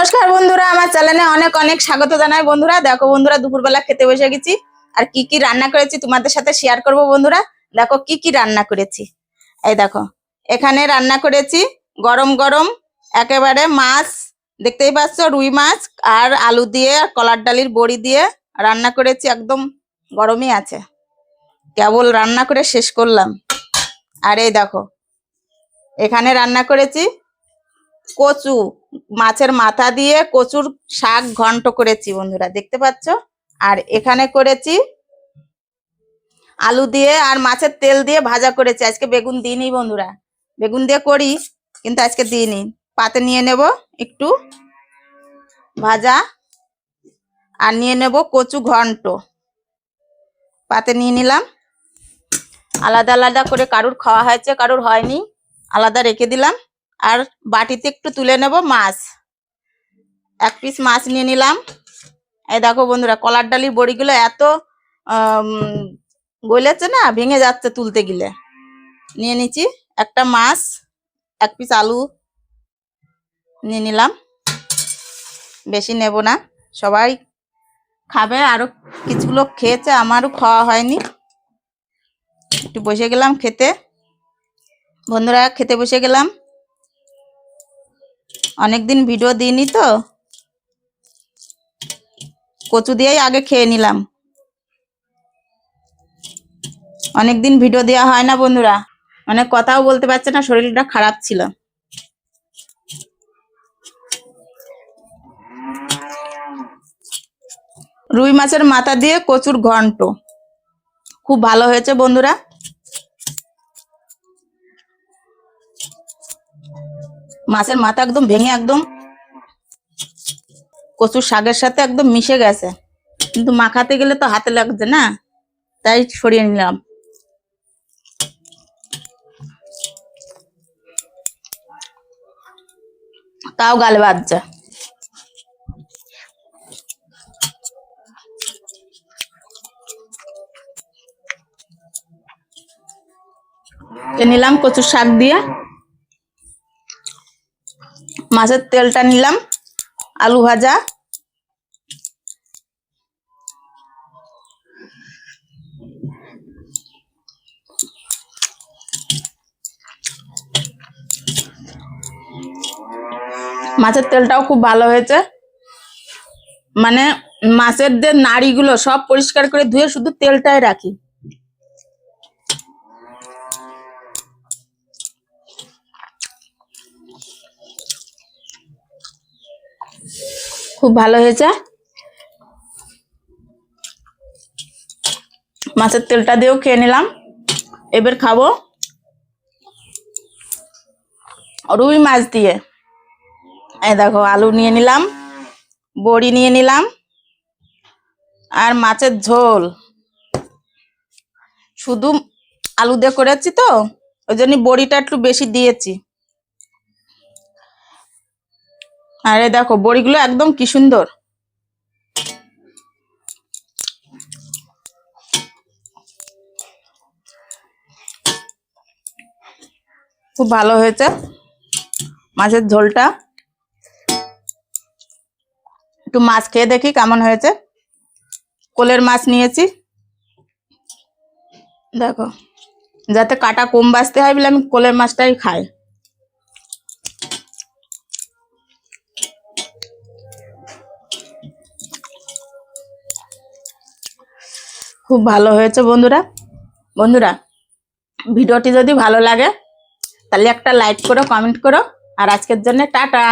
নমস্কার বন্ধুরা, আমার চ্যানেলে অনেক অনেক স্বাগত জানাই বন্ধুরা। দেখো বন্ধুরা, দুপুরবেলা খেতে বসে গেছি আর কি কি রান্না করেছি তোমাদের সাথে শেয়ার করব বন্ধুরা। দেখো কি কি রান্না করেছি। এই দেখো, এখানে রান্না করেছি গরম গরম, একেবারে মাছ, দেখতেই পাচ্ছ রুই মাছ আর আলু দিয়ে, আর কলার ডালির বড়ি দিয়ে রান্না করেছি, একদম গরমই আছে। কেবল রান্না করে শেষ করলাম। আর এই দেখো, এখানে রান্না করেছি কচু, মাছের মাথা দিয়ে কচুর শাক ঘন্ট করেছি বন্ধুরা, দেখতে পাচ্ছ? আর এখানে করেছি আলু দিয়ে আর মাছের তেল দিয়ে ভাজা করেছি। আজকে বেগুন দিইনি বন্ধুরা। বেগুন দিয়ে করি, কিন্তু আজকে দিইনি। পাতে নিয়ে নেব একটু ভাজা আর নিয়ে নেব কচু ঘন্ট। পাতে নিয়ে নিলাম। আলাদা আলাদা করে কারুর খাওয়া হয়েছে, কারুর হয়নি। আলাদা রেখে দিলাম। আর বাটিতে একটু তুলে নেব মাছ। এক পিস মাছ নিয়ে নিলাম। এই দেখো বন্ধুরা, কলার ডালির বড়িগুলো এত গলেছে না, ভেঙে যাচ্ছে তুলতে গেলে। নিয়ে নিচ্ছি একটা মাছ, এক পিস আলু নিয়ে নিলাম। বেশি নেব না, সবাই খাবে, আরও কিছু লোক খেয়েছে, আমারও খাওয়া হয়নি। একটু বসে গেলাম খেতে। বন্ধুরা, খেতে বসে গেলাম। অনেকদিন ভিডিও দিইনি তো। কচু দিয়েই আগে খেয়ে নিলাম। অনেকদিন ভিডিও দেওয়া হয় না বন্ধুরা। মানে কথাও বলতে পারছে না, শরীরটা খারাপ ছিল। রুই মাছের মাথা দিয়ে কচুর ঘন্ট। খুব ভালো হয়েছে বন্ধুরা। মাছের মাথা একদম ভেঙে একদম কচুর শাকের সাথে একদম মিশে গেছে। কিন্তু মাখাতে গেলে তো হাতে লাগছে না, তাই সরিয়ে নিলাম। তাও গালে বাজছে। নিলাম কচুর শাক দিয়ে। মাছের তেলটা নিলাম, আলু ভাজা। মাছের তেলটাও খুব ভালো হয়েছে। মানে মাছের যে নাড়িগুলো সব পরিষ্কার করে ধুয়ে শুধু তেলটাই রাখি। খুব ভালো হয়েছে মাছের তেলটা দিয়েও খেয়ে নিলাম। এবার খাব রুই মাছ দিয়ে। এই দেখো, আলু নিয়ে নিলাম, বড়ি নিয়ে নিলাম, আর মাছের ঝোল। শুধু আলু দিয়ে করেছি তো, ওই জন্য বড়িটা একটু বেশি দিয়েছি। আরে দেখো, বড়িগুলো একদম কি সুন্দর। খুব ভালো হয়েছে মাছের ঝোলটা। একটু মাছ খেয়ে দেখি কেমন হয়েছে। কোলের মাছ নিয়েছি। দেখো, যাতে কাটা কম বাঁচতে হয় বলে আমি কোলের মাছটাই খাই। খুব ভালো হয়েছে বন্ধুরা। বন্ধুরা, ভিডিওটি যদি ভালো লাগে, তাহলে একটা লাইক করো কমেন্ট করো। আর আজকের জন্য টাটা।